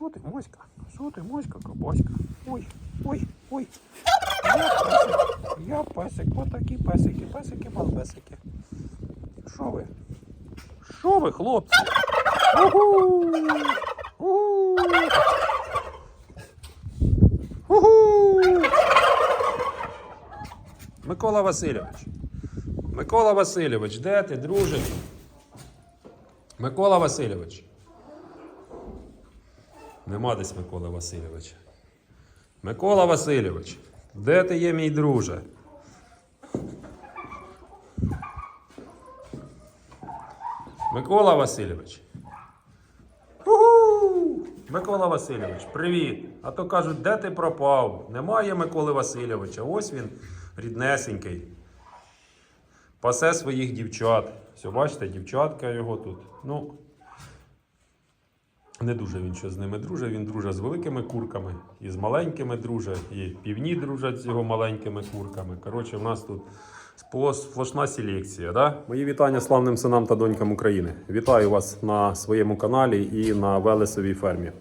Що ти, моська? Що ти, моська, кабаська? Ой, ой, ой. Я песик, я песик, отакі песики, песики, малпесики. Що ви? Що ви, хлопці? Угу! Угу! Угу! Микола Васильович. Микола Васильович, де ти, друже? Микола Васильович. Нема десь Миколи Васильовича. Микола Васильович, де ти є, мій друже? Микола Васильович. Угу! Микола Васильович, привіт. А то кажуть, де ти пропав? Немає Миколи Васильовича. Ось він, ріднесенький. Пасе своїх дівчат. Все, бачите, дівчатка його тут. Ну, не дуже він що з ними друже. Він друже з великими курками, і з маленькими друже, і півні дружать з його маленькими курками. Коротше, в нас тут спло- сплошна селекція. Да? Мої вітання славним синам та донькам України. Вітаю вас на своєму каналі і на Велесовій фермі.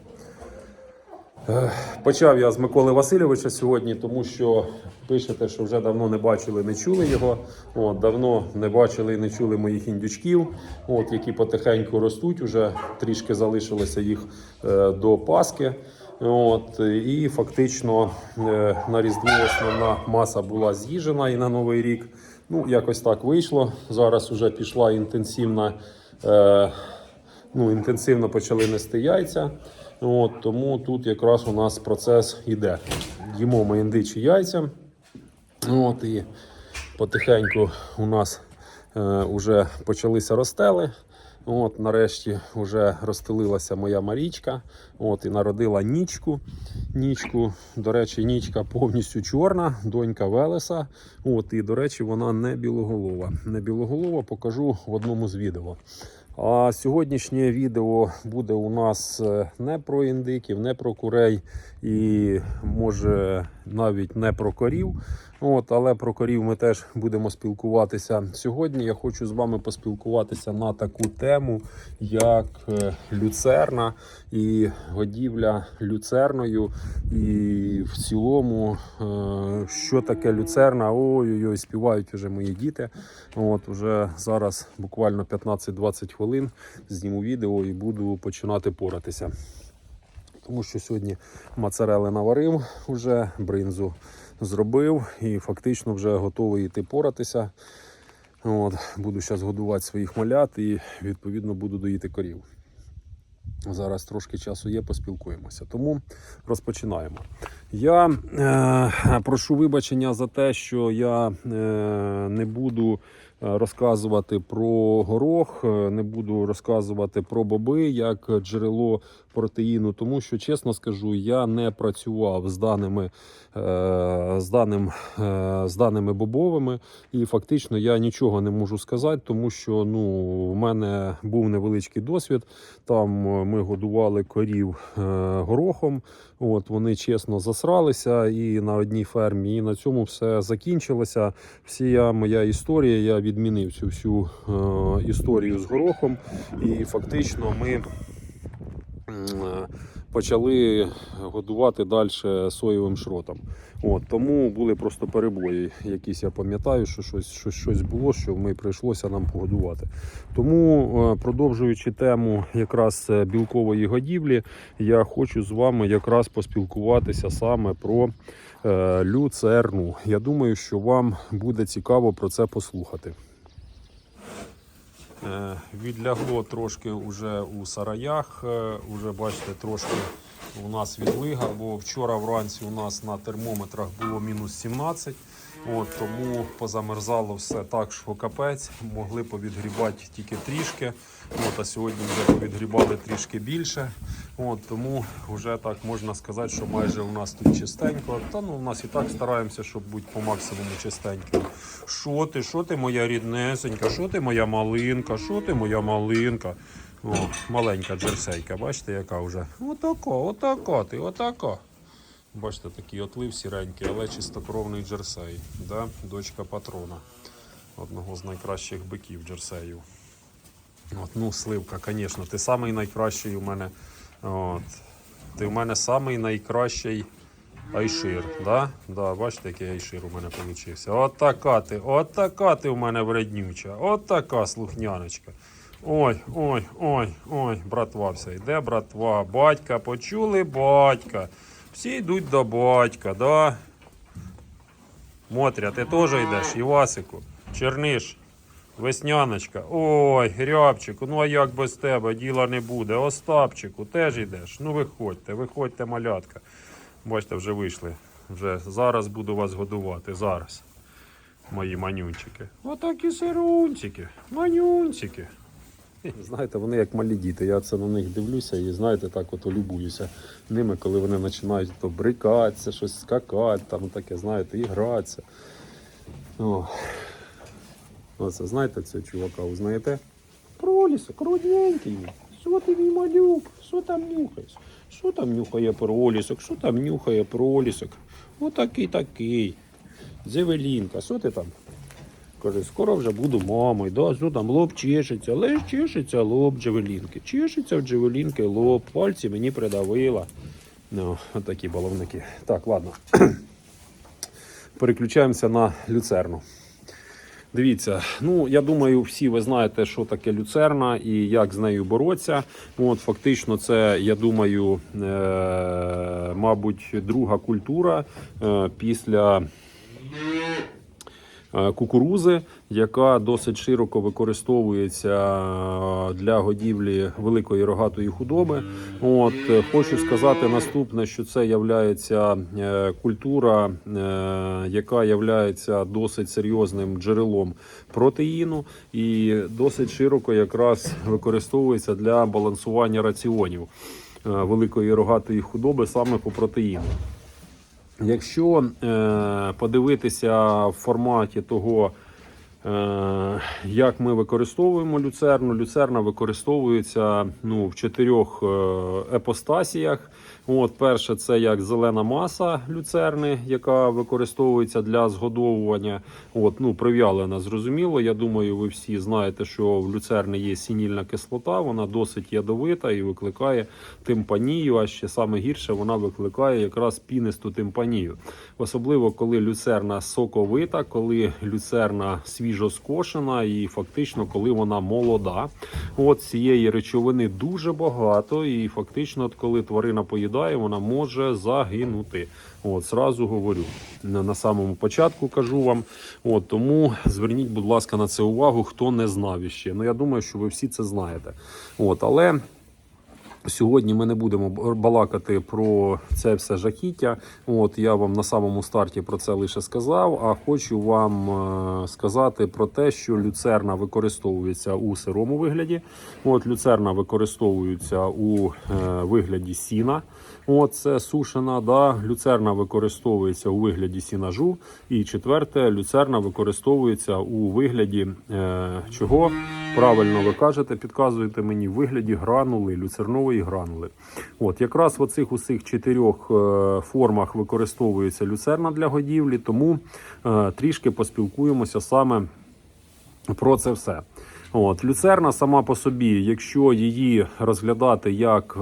Ех, Почав я з Миколи Васильовича сьогодні, тому що пишете, що вже давно не бачили, не чули його. От, давно не бачили і не чули моїх індючків, от, які потихеньку ростуть. Уже трішки залишилося їх е, до Паски. От, і фактично е, на Різдво основна маса була з'їжена і на Новий рік. Ну, якось так вийшло. Зараз вже пішла інтенсивна. Е, ну, інтенсивно почали нести яйця. От, тому тут якраз у нас процес іде. Їмо ми індичі яйця. От, і потихеньку у нас е, вже почалися ростели. От, нарешті вже розстелилася моя Марічка. От, і народила нічку. Нічку, до речі, нічка повністю чорна, донька Велеса. От, і, до речі, вона не білоголова. Не білоголова покажу в одному з відео. А сьогоднішнє відео буде у нас е, не про індиків, не про курей і може навіть не про корів. От, але про корів ми теж будемо спілкуватися. Сьогодні я хочу з вами поспілкуватися на таку тему, як е, люцерна і годівля люцерною. І в цілому, е, що таке люцерна? Ой-ой-ой, співають вже мої діти. От уже зараз буквально 15-20 хвилин зніму відео і буду починати поратися. Тому що сьогодні моцарели наварив вже, бринзу зробив і фактично вже готовий йти поратися. От, буду зараз годувати своїх малят і відповідно буду доїти корів. Зараз трошки часу є, поспілкуємося. Тому розпочинаємо. Я е, прошу вибачення за те, що я е, не буду е, розказувати про горох, е, не буду розказувати про боби як джерело протеїну, тому що, чесно скажу, я не працював з даними, е, з даним, е, з даними бобовими, і фактично я нічого не можу сказати, тому що ну, в мене був невеличкий досвід. Там е, ми годували корів горохом. От вони чесно засралися і на одній фермі, і на цьому все закінчилося. Вся моя історія, я відмінив цю всю історію з горохом, і фактично ми почали годувати далі соєвим шротом. От, тому були просто перебої. Якісь я пам'ятаю, що щось, щось, щось було, що ми прийшлося нам погодувати. Тому, е, продовжуючи тему якраз е, білкової годівлі, я хочу з вами якраз поспілкуватися саме про е, люцерну. Я думаю, що вам буде цікаво про це послухати. Е, Відлягло трошки вже у сараях. е, Уже бачите, трошки у нас відлига, бо вчора вранці у нас на термометрах було мінус 17. От, тому позамерзало все так, що капець. Могли повідгрібати тільки трішки. От, а сьогодні вже повідгрібали трішки більше. От, тому вже так можна сказати, що майже у нас тут чистенько. Та ну у нас і так стараємося, щоб бути по максимуму чистеньким. Що ти, що ти, моя ріднесенька, що ти моя малинка, що ти моя малинка? О, маленька джерсейка, бачите, яка вже. Отако, отако ти, отако. Бачите, такий отлив сіренький, але чистокровний джерсей. Да? Дочка патрона. Одного з найкращих биків джерсеїв. От, ну, сливка, звісно, ти самий найкращий у мене. От. ти в мене самий найкращий айшир. Да? Да, бачите, який айшир у мене вийшов. От така ти, от така ти у мене вреднюча, от така слухняночка. Ой, ой, ой, ой, братва все йде, братва. Батька, почули батька. Всі йдуть до батька, да? Мотря, ти теж йдеш, Івасику, Черниш, Весняночка. Ой, Рябчику, ну а як без тебе? Діла не буде. Остапчику, теж йдеш. Ну виходьте, виходьте, малятка. Бачите, вже вийшли. Вже зараз буду вас годувати. Зараз. Мої манюнчики. Отакі сирунчики, манюнчики. Знаєте, вони як малі діти. Я це на них дивлюся і знаєте, так от любуюся ними, коли вони починають то брикатися, щось скакати, там таке, знаєте, і гратися. Оце знаєте цього чувака, узнаєте? Пролісок, родненький. Що ти мій малюк? Що там нюхаєш? Що там нюхає пролісок? Що там нюхає пролісок? Отакий такий. Зевелінка, що ти там? Каже, скоро вже буду мамою, да, що там лоб чешеться, ж чешеться лоб джевелінки. Чешеться в джевелінки лоб, пальці мені придавила. Ну, отакі баловники. Так, ладно. Переключаємося на люцерну. Дивіться, ну я думаю, всі ви знаєте, що таке люцерна і як з нею боротися. От фактично, це я думаю, е- мабуть, друга культура е- після кукурузи, яка досить широко використовується е, для годівлі великої рогатої худоби. От е, хочу сказати наступне, що це являється е, культура, е, яка являється досить серйозним джерелом протеїну і досить широко якраз використовується для балансування раціонів е, великої рогатої худоби саме по протеїну. Якщо е, подивитися в форматі того, як ми використовуємо люцерну, люцерна використовується ну, в чотирьох е, епостасіях. От, перше, це як зелена маса люцерни, яка використовується для згодовування. От, ну, прив'ялена, зрозуміло. Я думаю, ви всі знаєте, що в люцерни є сінільна кислота, вона досить ядовита і викликає тимпанію. А ще саме гірше вона викликає якраз пінисту тимпанію. Особливо коли люцерна соковита, коли люцерна свіжо скошена і фактично коли вона молода. От цієї речовини дуже багато, і фактично, от коли тварина поїдає, вона може загинути. От зразу говорю на, самому початку кажу вам. От тому зверніть, будь ласка, на це увагу, хто не знав іще. Ну я думаю, що ви всі це знаєте. От, але Сьогодні ми не будемо балакати про це все жахіття. От я вам на самому старті про це лише сказав. А хочу вам е, сказати про те, що люцерна використовується у сирому вигляді. От люцерна використовується у е, вигляді сіна. От це сушена. Да. Люцерна використовується у вигляді сінажу. І четверте, люцерна використовується у вигляді е, чого правильно ви кажете, підказуєте мені в вигляді гранули, люцернової гранули. От якраз в оцих усіх чотирьох е, формах використовується люцерна для годівлі, тому е, трішки поспілкуємося саме про це все. От, люцерна сама по собі, якщо її розглядати як е,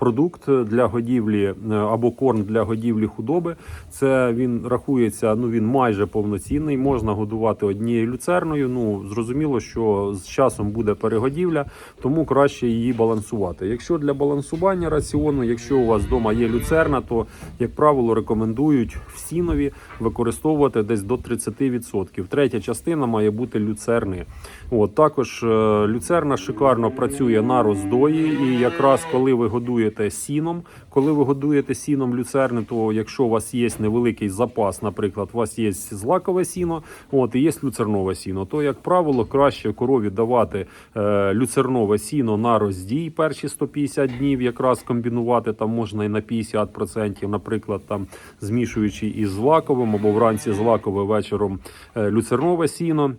продукт для годівлі е, або корм для годівлі худоби, це він рахується, ну він майже повноцінний. Можна годувати однією люцерною. Ну зрозуміло, що з часом буде перегодівля, тому краще її балансувати. Якщо для балансування раціону, якщо у вас вдома є люцерна, то як правило рекомендують в сінові використовувати десь до 30%. Третя частина має бути люцерни. От також е, люцерна шикарно працює на роздої, і якраз коли ви годуєте сіном, коли ви годуєте сіном люцерни, то якщо у вас є невеликий запас, наприклад, у вас є злакове сіно, от і є люцернове сіно, то як правило краще корові давати е, люцернове сіно на роздій перші 150 днів, якраз комбінувати там можна і на 50%, наприклад, там змішуючи із злаковим або вранці злакове вечором е, люцернове сіно.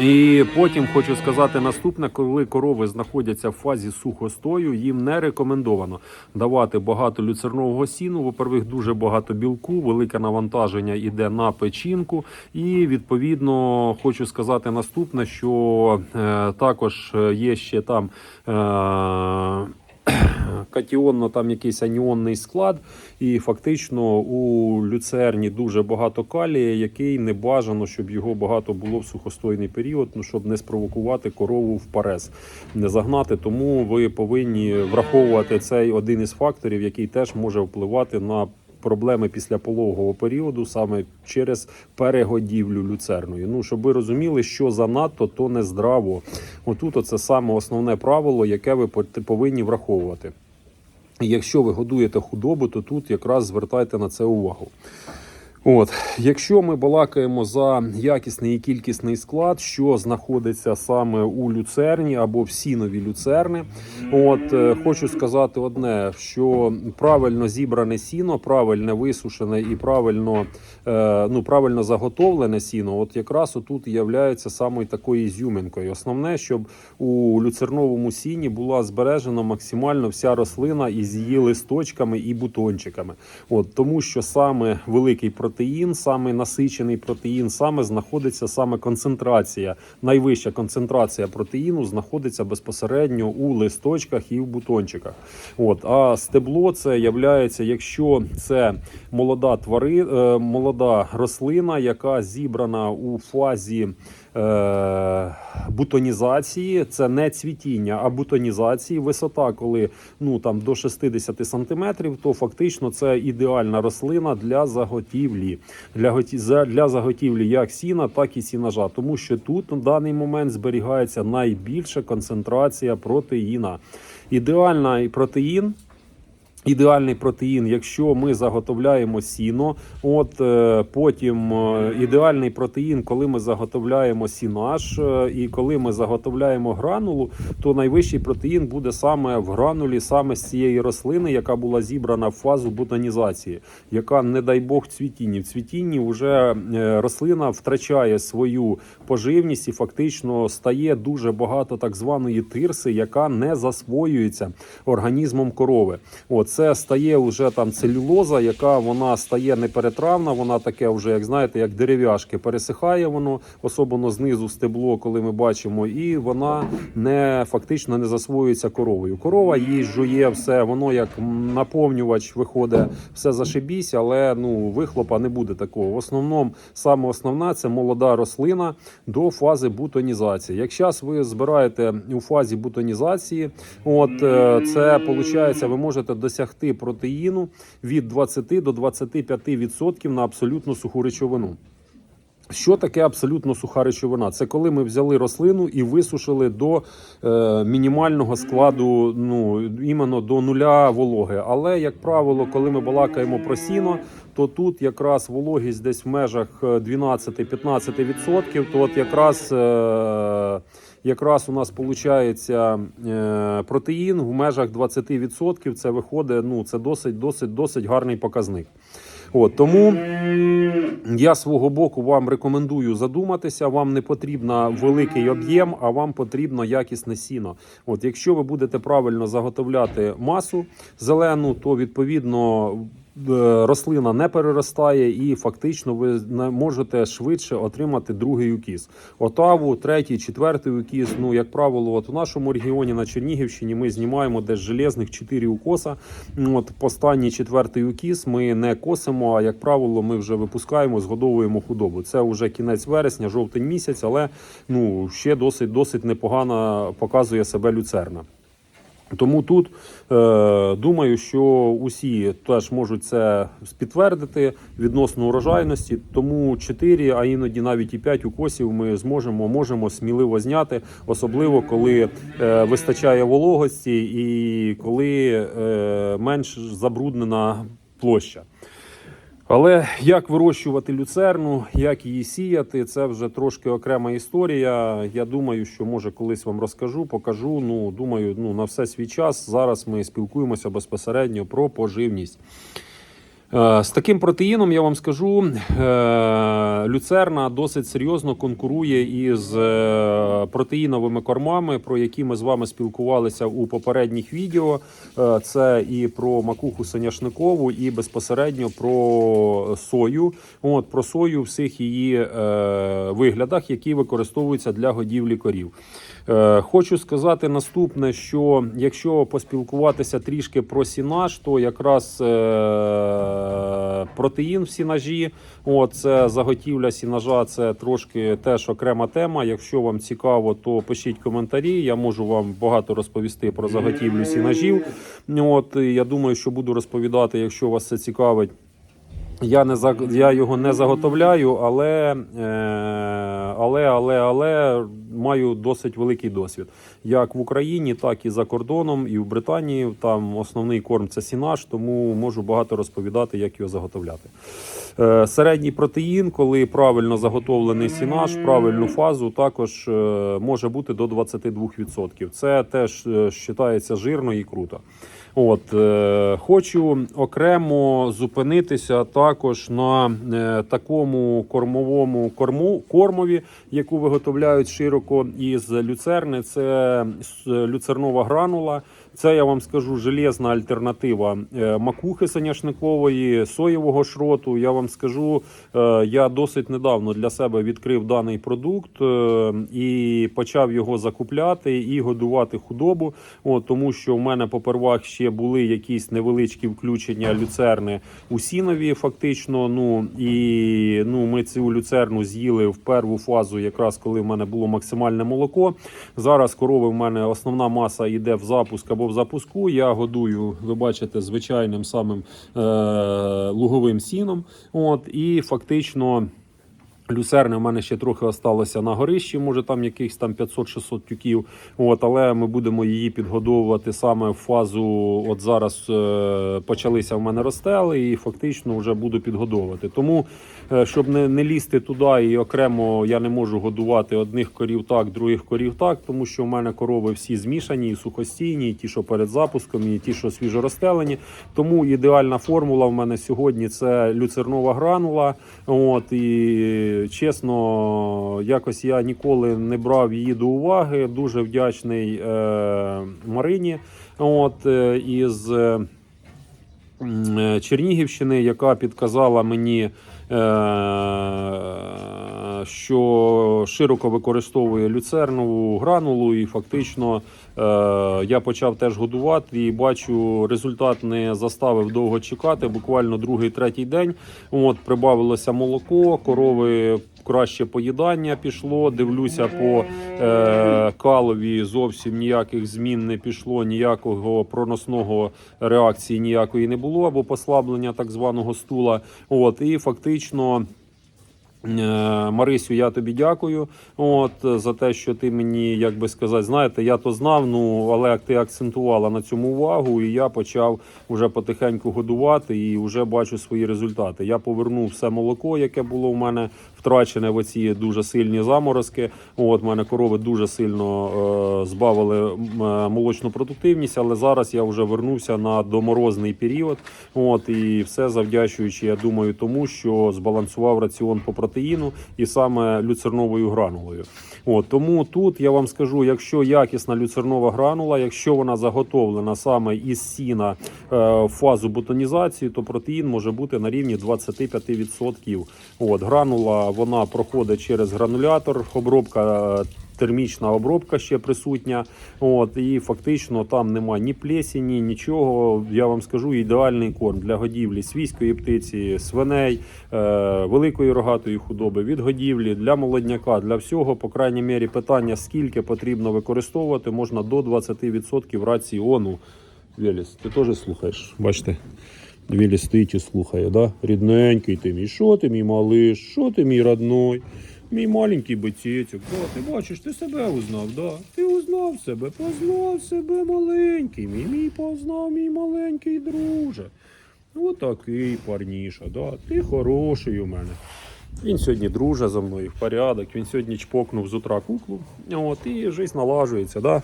І потім хочу сказати наступне, коли корови знаходяться в фазі сухостою, їм не рекомендовано давати багато люцернового сіну. Во-первых, дуже багато білку, велике навантаження йде на печінку. І відповідно хочу сказати наступне, що е, також є ще там. Е, катіонно там якийсь аніонний склад, і фактично у люцерні дуже багато калія, який не бажано, щоб його багато було в сухостойний період, ну щоб не спровокувати корову в парез, не загнати. Тому ви повинні враховувати цей один із факторів, який теж може впливати на проблеми після пологового періоду саме через перегодівлю люцерною. Ну щоб ви розуміли, що занадто, то не здраво. Отут оце саме основне правило, яке ви повинні враховувати. Якщо ви годуєте худобу, то тут якраз звертайте на це увагу. От, якщо ми балакаємо за якісний і кількісний склад, що знаходиться саме у люцерні або в сінові люцерни, от е, хочу сказати одне: що правильно зібране сіно, правильно висушене і правильно, ну, правильно заготовлене сіно, от якраз отут є самою такою ізюминкою. Основне, щоб у люцерновому сіні була збережена максимально вся рослина із її листочками і бутончиками. От тому, що саме великий протеїн, саме насичений протеїн, саме знаходиться саме концентрація, найвища концентрація протеїну знаходиться безпосередньо у листочках і в бутончиках. От а стебло це являється, якщо це молода твари, е, молода рослина, яка зібрана у фазі. Е, бутонізації це не цвітіння, а бутонізації. Висота, коли ну там до 60 сантиметрів, то фактично це ідеальна рослина для заготівлі, для для заготівлі як сіна, так і сінажа. Тому що тут на даний момент зберігається найбільша концентрація протеїна. Ідеальний протеїн. Ідеальний протеїн, якщо ми заготовляємо сіно, от е, потім е, ідеальний протеїн, коли ми заготовляємо сінаж, е, і коли ми заготовляємо гранулу, то найвищий протеїн буде саме в гранулі, саме з цієї рослини, яка була зібрана в фазу бутонізації, яка, не дай Бог, цвітінні. В цвітінні вже рослина втрачає свою поживність і фактично стає дуже багато так званої тирси, яка не засвоюється організмом корови. От це стає вже там целюлоза, яка вона стає неперетравна. Вона таке вже, як знаєте, як дерев'яшки, пересихає воно, особливо знизу стебло, коли ми бачимо, і вона не фактично не засвоюється коровою. Корова їй жує все, воно як наповнювач виходить, все зашибісь, але ну вихлопа не буде такого. В основному саме основна це молода рослина до фази бутонізації. Як зараз ви збираєте у фазі бутонізації, от е, це виходить, ви можете досягти протеїну від 20 до 25% на абсолютно суху речовину. Що таке абсолютно суха речовина? Це коли ми взяли рослину і висушили до е, мінімального складу, ну іменно до нуля вологи. Але як правило, коли ми балакаємо про сіно, то тут якраз вологість десь в межах е, 12-15%, то от якраз. Е, Якраз у нас виходить протеїн в межах 20%. Це виходить, ну це досить, досить, досить гарний показник. От тому я свого боку вам рекомендую задуматися. Вам не потрібно великий об'єм, а вам потрібно якісне сіно. От якщо ви будете правильно заготовляти масу зелену, то відповідно. Е, Рослина не переростає, і фактично ви не можете швидше отримати другий укіс. Отаву, третій, четвертий укіс. Ну, як правило, от у нашому регіоні на Чернігівщині ми знімаємо десь железних 4 укоса. Ну, От останній четвертий укіс ми не косимо, а як правило, ми вже випускаємо, згодовуємо худобу. Це вже кінець вересня, жовтень місяць, але ну ще досить досить непогано показує себе люцерна. Тому тут е, думаю, що усі теж можуть це підтвердити відносно урожайності. Тому 4, а іноді навіть і 5 укосів ми зможемо можемо сміливо зняти, особливо коли е, вистачає вологості і коли е, менш забруднена площа. Але як вирощувати люцерну, як її сіяти, це вже трошки окрема історія. Я думаю, що може колись вам розкажу, покажу. Ну думаю, ну на все свій час. Зараз ми спілкуємося безпосередньо про поживність. Е, З таким протеїном я вам скажу, е, люцерна досить серйозно конкурує із е, протеїновими кормами, про які ми з вами спілкувалися у попередніх відео. Це і про макуху соняшникову, і безпосередньо про сою. От про сою в всіх її виглядах, які використовуються для годівлі корів. Хочу сказати наступне: що якщо поспілкуватися трішки про сінаж, то якраз протеїн в сінажі, о, це заготівля сінажа, це трошки теж окрема тема. Якщо вам цікаво, то пишіть коментарі. Я можу вам багато розповісти про заготівлю сінажів. От я думаю, що буду розповідати, якщо вас це цікавить. Я не за я його не заготовляю, але, е, але, але, але маю досить великий досвід. Як в Україні, так і за кордоном, і в Британії. Там основний корм це сінаж, тому можу багато розповідати, як його заготовляти. Е, середній протеїн, коли правильно заготовлений сінаж, правильну фазу, також е, може бути до 22%. Це теж вважається жирно і круто. От е, хочу окремо зупинитися також на е, такому кормовому корму кормові, яку виготовляють широко із люцерни. Це люцернова гранула. Це я вам скажу железна альтернатива е, макухи соняшникової, соєвого шроту. Я вам скажу, е, я досить недавно для себе відкрив даний продукт е, і почав його закупляти і годувати худобу. От, тому що в мене попервах ще були якісь невеличкі включення люцерни у сінові, фактично. Ну і ну ми цю люцерну з'їли в перву фазу, якраз коли в мене було максимальне молоко. Зараз корови в мене основна маса йде в запуск або в запуску. Я годую, ви бачите, звичайним самим е- луговим сіном. От і фактично. Люцерни в мене ще трохи осталося на горищі, може там якихось там 500-600 тюків. От, але ми будемо її підгодовувати саме в фазу. От зараз е, почалися в мене розстели, і фактично вже буду підгодовувати. Тому, щоб не, не лізти туди і окремо я не можу годувати одних корів так, других корів так, тому що в мене корови всі змішані, і сухостійні, і ті, що перед запуском, і ті, що свіжо розстелені. Тому ідеальна формула в мене сьогодні це люцернова гранула. От і чесно, якось я ніколи не брав її до уваги. Дуже вдячний е, Марині. От е, із е, е, Чернігівщини, яка підказала мені, е, що широко використовує люцернову гранулу, і фактично е, я почав теж годувати і бачу, результат не заставив довго чекати. Буквально другий, третій день. От прибавилося молоко, корови. Краще поїдання пішло. Дивлюся по е, калові зовсім ніяких змін не пішло, ніякого проносного реакції ніякої не було, або послаблення так званого стула. От і фактично. Е, Марисю, я тобі дякую. От за те, що ти мені, як би сказати, знаєте, я то знав. Ну але ти акцентувала на цьому увагу, і я почав уже потихеньку годувати і вже бачу свої результати. Я повернув все молоко, яке було в мене втрачене в оці дуже сильні заморозки. От мене корови дуже сильно е, збавили е, молочну продуктивність, але зараз я вже вернувся на доморозний період. От і все завдячуючи, я думаю, тому що збалансував раціон по протеїну і саме люцерновою гранулою. От тому тут я вам скажу, якщо якісна люцернова гранула, якщо вона заготовлена саме із сіна е, фазу бутонізації, то протеїн може бути на рівні 25%. От гранула вона проходить через гранулятор, обробка. е, Термічна обробка ще присутня, от і фактично там нема ні плесені, нічого. Я вам скажу, ідеальний корм для годівлі свійської птиці, свиней, е, великої рогатої худоби, від годівлі для молодняка, для всього. По крайній мірі, питання скільки потрібно використовувати, можна до 20% раціону. Веліс, ти теж слухаєш? Бачите? Веліс стоїть і слухає, да? Рідненький ти мій, що ти мій малиш, що ти мій родной? Мій маленький ботєцьок, да, ти бачиш, ти себе узнав, да? Ти узнав себе, познав себе маленький, мій, мій познав, мій маленький друже. Отакий парніша, да? ти хороший у мене. Він сьогодні друже за мною, в порядок. Він сьогодні чпокнув з утра куклу. От, і життя налажується, да?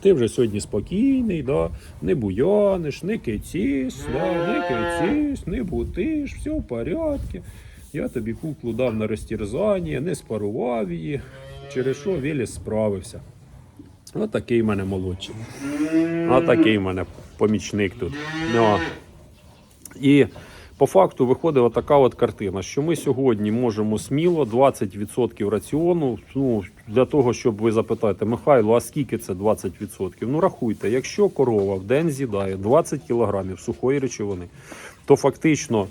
Ти вже сьогодні спокійний, да? не буяниш, не киціс, да? не киціс, не бутиш, все в порядку. Я тобі куклу дав на розтірзання, не спарував її, через що Веліс справився. Отакий в мене молодший. Отакий в мене помічник тут. Ну, і По факту виходить отака от картина, що ми сьогодні можемо сміло 20% раціону. Ну, для того, щоб ви запитаєте, Михайло, а скільки це 20%? Ну рахуйте, якщо корова в день з'їдає 20 кг сухої речовини, то фактично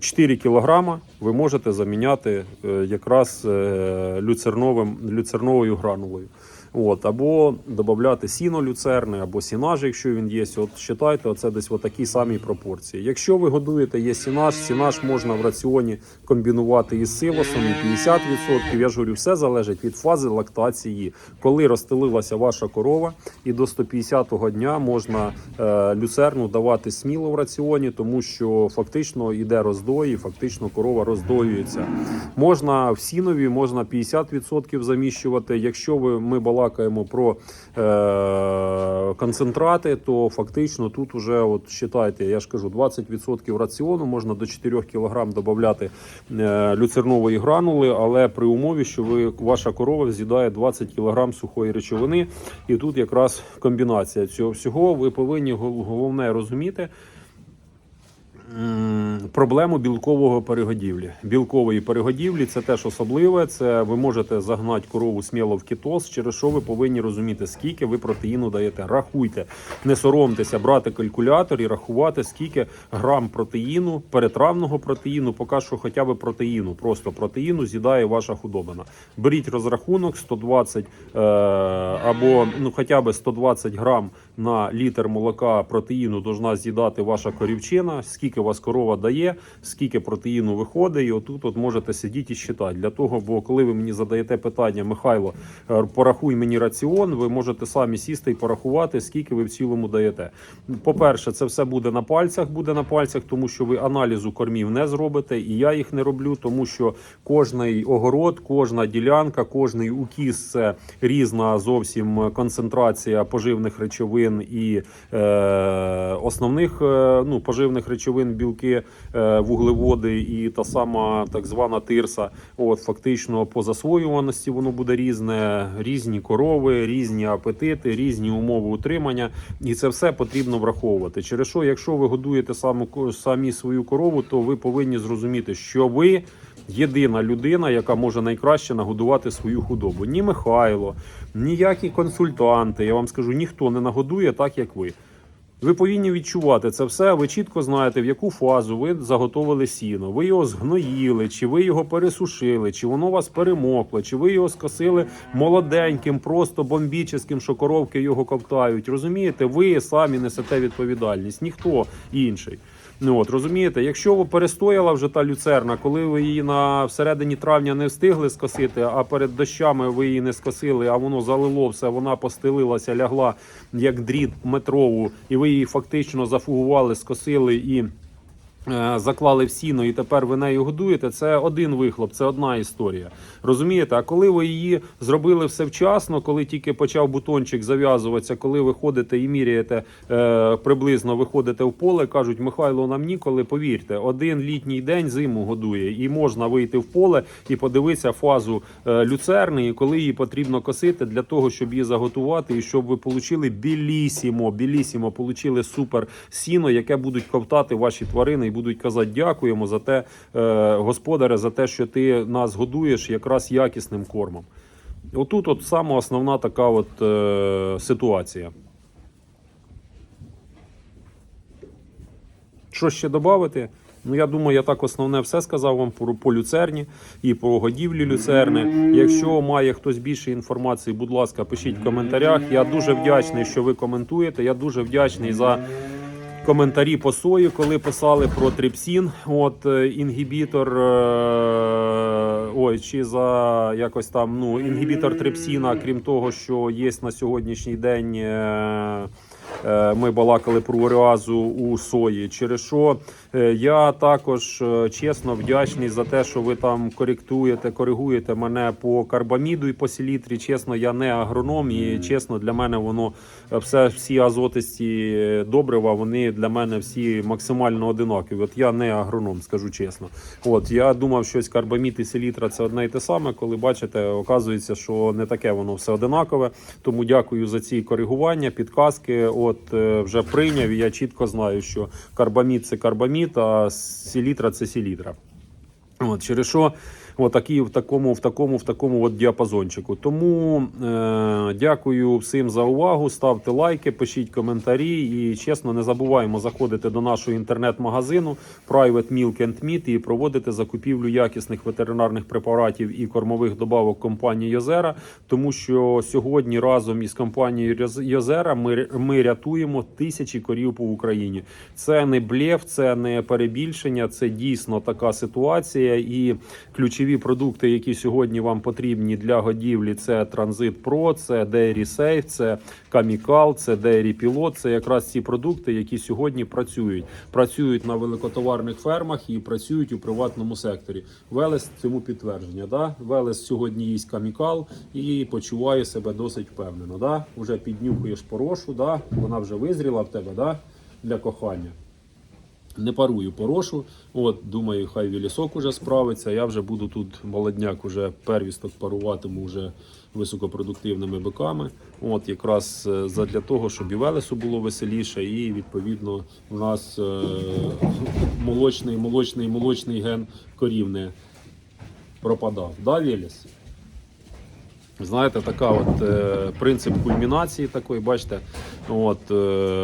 4 кг ви можете заміняти е, якраз е, люцерновим, люцерновою гранулою. От, або додати сіно люцерне, або сінаж, якщо він є. От вважайте, оце десь в такій самій пропорції. Якщо ви годуєте є сінаж, сінаж можна в раціоні комбінувати із силосом і 50%. Я ж говорю, все залежить від фази лактації. Коли розстелилася ваша корова, і до 150-го дня можна е, люцерну давати сміло в раціоні, тому що фактично йде роздой, і фактично корова роздоюється. Можна в сінові, можна 50% заміщувати. Якщо ви ми балакаємо про е, концентрати, то фактично тут уже от считайте, я ж кажу, 20% раціону можна до 4 кг додати е, люцернової гранули, але при умові, що ви ваша корова з'їдає 20 кг сухої речовини, і тут якраз комбінація цього всього. Ви повинні гол- головне розуміти. Проблему білкового перегодівлі. Білкової перегодівлі це теж особливе. Це ви можете загнати корову сміло в кетоз, через що ви повинні розуміти, скільки ви протеїну даєте. Рахуйте, не соромтеся брати калькулятор і рахувати, скільки грам протеїну, перетравного протеїну, поки що хоча б протеїну. Просто протеїну з'їдає ваша худобина. Беріть розрахунок 120 е, або ну хоча б 120 грам на літр молока протеїну должна з'їдати ваша корівчина. Скільки у вас корова дає, скільки протеїну виходить, і отут от можете сидіти і считати. Для того, бо коли ви мені задаєте питання, Михайло, е, порахуй мені раціон, ви можете самі сісти і порахувати, скільки ви в цілому даєте. По-перше, це все буде на пальцях, буде на пальцях, тому що ви аналізу кормів не зробите, і я їх не роблю, тому що кожний огород, кожна ділянка, кожний укіс це різна зовсім концентрація поживних речовин і е, основних е, ну, поживних речовин, білки, е, вуглеводи і та сама так звана тирса. От фактично по засвоюваності воно буде різне, різні корови, різні апетити, різні умови утримання, і це все потрібно враховувати. Через що, якщо ви годуєте саму самі свою корову, то ви повинні зрозуміти, що ви. Єдина людина, яка може найкраще нагодувати свою худобу. Ні Михайло, ніякі консультанти. Я вам скажу, ніхто не нагодує так, як ви. Ви повинні відчувати це все. Ви чітко знаєте, в яку фазу ви заготовили сіно. Ви його згноїли, чи ви його пересушили, чи воно вас перемокло, чи ви його скосили молоденьким, просто бомбічним, що коровки його ковтають. Розумієте, ви самі несете відповідальність, ніхто інший. Ну от розумієте, якщо ви перестояла вже та люцерна, коли ви її на всередині травня не встигли скосити, а перед дощами ви її не скосили, а воно залило все, вона постелилася, лягла як дріт метрову, і ви її фактично зафугували, скосили і. Е, Заклали в сіно і тепер ви нею годуєте. Це один вихлоп, це одна історія. Розумієте? А коли ви її зробили все вчасно, коли тільки почав бутончик зав'язуватися, коли ви ходите і міряєте е, приблизно виходите в поле, кажуть, Михайло, нам ніколи, повірте, один літній день зиму годує, і можна вийти в поле і подивитися фазу е, люцерни, і коли її потрібно косити для того, щоб її заготувати, і щоб ви отримали білісімо, білісімо, отримали супер сіно, яке будуть ковтати ваші тварини, будуть казати дякуємо за те, е, господаре, за те, що ти нас годуєш якраз якісним кормом. Отут от сама основна така от е, ситуація. Що ще додати? Ну, я думаю, я так основне все сказав вам про по люцерні і по годівлі люцерни. Якщо має хтось більше інформації, будь ласка, пишіть в коментарях. Я дуже вдячний, що ви коментуєте. Я дуже вдячний за коментарі по сої, коли писали про трипсін. От е, інгібітор. е, Ой, чи за якось там ну інгібітор трипсіна, крім того, що є на сьогоднішній день. Е, Ми балакали про уреазу у сої. Через що е, я також е, чесно вдячний за те, що ви там коректуєте, коригуєте мене по карбаміду і по селітрі. Чесно, я не агроном, і чесно, для мене воно все всі азотисті добрива. Вони для мене всі максимально одинакові. От я не агроном, скажу чесно. От я думав, щось карбамід і селітра це одне й те саме. Коли бачите, оказується, що не таке воно все одинакове. Тому дякую за ці коригування, підказки. От е, е, вже прийняв, і я чітко знаю, що карбамід це карбамід, а селітра це селітра. От, через що отакі в такому, в такому, в такому от діапазончику. Тому е, дякую всім за увагу. Ставте лайки, пишіть коментарі. І чесно, не забуваємо заходити до нашого інтернет-магазину Private Milk and Meat і проводити закупівлю якісних ветеринарних препаратів і кормових добавок компанії Йозера. Тому що сьогодні разом із компанією Йоз- Йозера ми, ми рятуємо тисячі корів по Україні. Це не блеф, це не перебільшення, це дійсно така ситуація. І ключові продукти, які сьогодні вам потрібні для годівлі, це Transit Pro, це Dairy Safe, це Chemical, це Dairy Pilot. Це якраз ці продукти, які сьогодні працюють. Працюють на великотоварних фермах і працюють у приватному секторі. Велес цьому підтвердження. Да? Велес сьогодні їсть камікал і почуває себе досить впевнено. Да? Уже піднюхуєш порошу, да? вона вже визріла в тебе да? для кохання. Не парую порошу. От, думаю, хай Вілісок уже справиться. Я вже буду тут молодняк, уже первісток паруватиму вже високопродуктивними биками. От якраз е, задля того, щоб і Велесу було веселіше, і відповідно у нас е, молочний, молочний, молочний ген корів не пропадав. Да, Велес? Знаєте, така от е, принцип кульмінації такої, бачите, от е,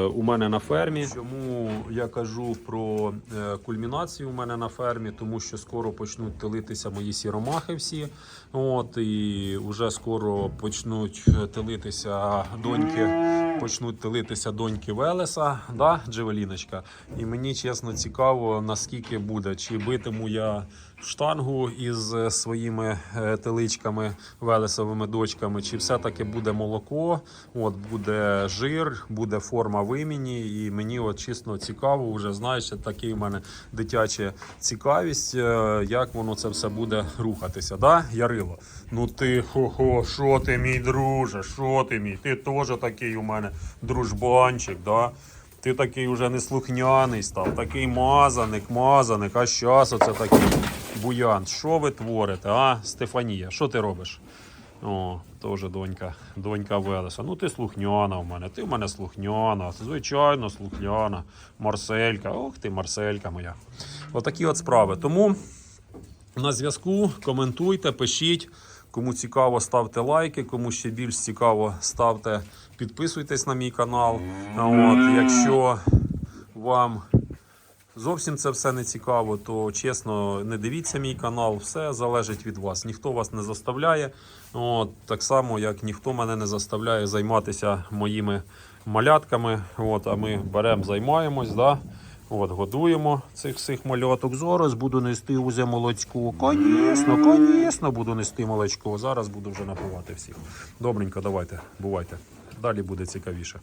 у мене на фермі. Чому я кажу про е, кульмінацію у мене на фермі? Тому що скоро почнуть тилитися мої сіромахи всі. От і вже скоро почнуть телитися доньки, почнуть телитися доньки Велеса, да, Джевеліночка. І мені чесно цікаво, наскільки буде, чи битиму я штангу із е, своїми е, теличками велесовими дочками, чи все-таки буде молоко, от буде жир, буде форма виміні. І мені от чесно цікаво, вже знаєш, такий у мене дитяча цікавість, е, як воно це все буде рухатися. Да, Ярило? Ну ти хо-хо, що ти, мій друже, що ти мій? Ти теж такий у мене дружбанчик, да? Ти такий уже неслухняний став, такий мазаник, мазаник, а щас оце такий буян. Що ви творите, а, Стефанія, що ти робиш? О, теж донька, донька Велеса. Ну ти слухняна в мене, ти в мене слухняна, звичайно, слухняна. Марселька, ох ти, Марселька моя. Отакі от справи. Тому на зв'язку. Коментуйте, пишіть. Кому цікаво, ставте лайки. Кому ще більш цікаво, ставте, підписуйтесь на мій канал. От, якщо вам зовсім це все не цікаво, то чесно, не дивіться мій канал. Все залежить від вас. Ніхто вас не заставляє. От, так само, як ніхто мене не заставляє займатися моїми малятками. От, а ми беремо, займаємось. Да? От, годуємо цих всіх мальоток. Зараз буду нести узе молочку. Конісно, звісно, буду нести молочко. Зараз буду вже напувати всіх. Добренько, давайте, бувайте. Далі буде цікавіше.